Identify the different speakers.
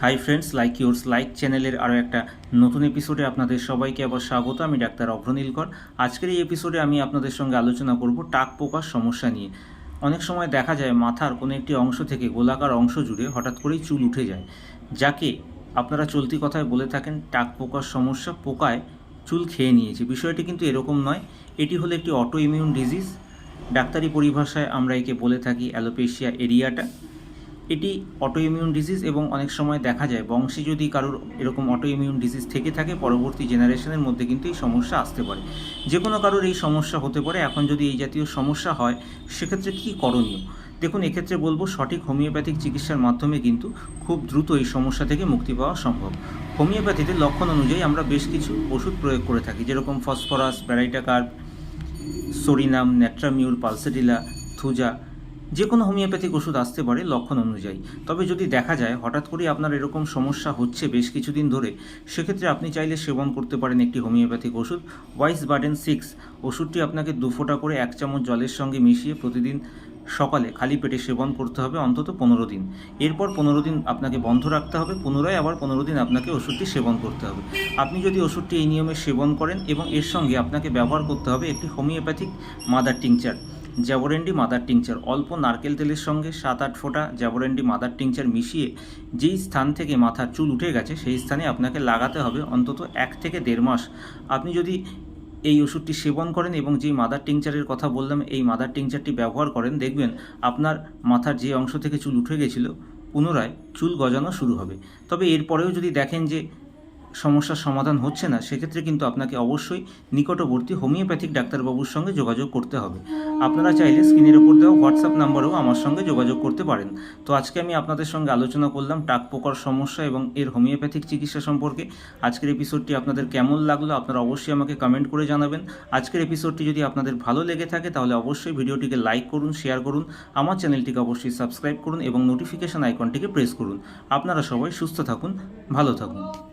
Speaker 1: Hi friends like yours like চ্যানেলের আরও একটা নতুন এপিসোডে আপনাদের সবাইকে আবার স্বাগত। আমি ডাক্তার অভ্রনীলকর আজকের এই এপিসোডে আমি আপনাদের সঙ্গে আলোচনা করব টাক পোকার সমস্যা নিয়ে। অনেক সময় দেখা যায় মাথার কোনো একটি অংশ থেকে গোলাকার অংশ জুড়ে হঠাৎ করেই চুল উঠে যায়। যাকে আপনারা চলতি কথায় বলে থাকেন টাক পোকার সমস্যা, পোকায় চুল খেয়ে নিয়েছে। বিষয়টি কিন্তু এরকম নয়। এটি হলো একটি অটো ইমিউন ডিজিজ ডাক্তারি পরিভাষায় আমরা একে বলে থাকি অ্যালোপেশিয়া এরিয়াটা। এটি অটো ইমিউন ডিজিজ এবং অনেক সময় দেখা যায় বংশে যদি কারোর এরকম অটো ইমিউন ডিজিজ থেকে থাকে, পরবর্তী জেনারেশনের মধ্যে কিন্তু এই সমস্যা আসতে পারে। যে কোনো কারোর এই সমস্যা হতে পারে। এখন যদি এই জাতীয় সমস্যা হয়, সেক্ষেত্রে কী করণীয়? দেখুন, এক্ষেত্রে বলব সঠিক হোমিওপ্যাথিক চিকিৎসার মাধ্যমে কিন্তু খুব দ্রুত এই সমস্যা থেকে মুক্তি পাওয়া সম্ভব। হোমিওপ্যাথিতে লক্ষণ অনুযায়ী আমরা বেশ কিছু ওষুধ প্রয়োগ করে থাকি, যেরকম phosphorus প্যারাইটাকার্ব psorinum, natrum mur, pulsatilla, thuja যে কোনো হোমিওপ্যাথিক ওষুধ আসতে পারে লক্ষণ অনুযায়ী। তবে যদি দেখা যায়, হঠাৎ করেই আপনার এরকম সমস্যা হচ্ছে বেশ কিছুদিন ধরে, সেক্ষেত্রে আপনি চাইলে সেবন করতে পারেন একটি হোমিওপ্যাথিক ওষুধ। ওয়াইস বার্ডেন সিক্স ওষুধটি আপনাকে দু ফোঁটা করে এক চামচ জলের সঙ্গে মিশিয়ে প্রতিদিন সকালে খালি পেটে সেবন করতে হবে, অন্তত পনেরো দিন। এরপর পনেরো দিন আপনাকে বন্ধ রাখতে হবে, পুনরায় আবার পনেরো দিন আপনাকে ওষুধটি সেবন করতে হবে। আপনি যদি ওষুধটি এই নিয়মে সেবন করেন এবং এর সঙ্গে আপনাকে ব্যবহার করতে হবে একটি homeopathic mother tincture. Jaborandi mother tincture অল্প নারকেল তেলের সঙ্গে সাত আট ফোঁটা জ্যাবোরেন্ডি মাদার টিংচার মিশিয়ে যেই স্থান থেকে মাথার চুল উঠে গেছে, সেই স্থানে আপনাকে লাগাতে হবে অন্তত এক থেকে দেড় মাস। আপনি যদি এই ওষুধটি সেবন করেন এবং যেই মাদার টিংচারের কথা বললাম, এই মাদার টিংচারটি ব্যবহার করেন, দেখবেন আপনার মাথার যে অংশ থেকে চুল উঠে গেছিল, পুনরায় চুল গজানো শুরু হবে। তবে এরপরেও যদি দেখেন যে সমস্যার সমাধান হচ্ছে না, সেক্ষেত্রে কিন্তু আপনাকে অবশ্যই নিকটবর্তী হোমিওপ্যাথিক ডাক্তারবাবুর সঙ্গে যোগাযোগ করতে হবে। আপনারা চাইলে স্ক্রিনের ওপর দেওয়া হোয়াটসঅ্যাপ নাম্বারেও আমার সঙ্গে যোগাযোগ করতে পারেন। তো আজকে আমি আপনাদের সঙ্গে আলোচনা করলাম টাক পোকার সমস্যা এবং এর হোমিওপ্যাথিক চিকিৎসা সম্পর্কে। আজকের এপিসোডটি আপনাদের কেমন লাগল আপনারা অবশ্যই আমাকে কমেন্ট করে জানাবেন। আজকের এপিসোডটি যদি আপনাদের ভালো লেগে থাকে তাহলে অবশ্যই ভিডিওটিকে লাইক করুন শেয়ার করুন, আমার চ্যানেলটিকে অবশ্যই সাবস্ক্রাইব করুন এবং নোটিফিকেশন আইকনটিকে প্রেস করুন। আপনারা সবাই সুস্থ থাকুন, ভালো থাকুন।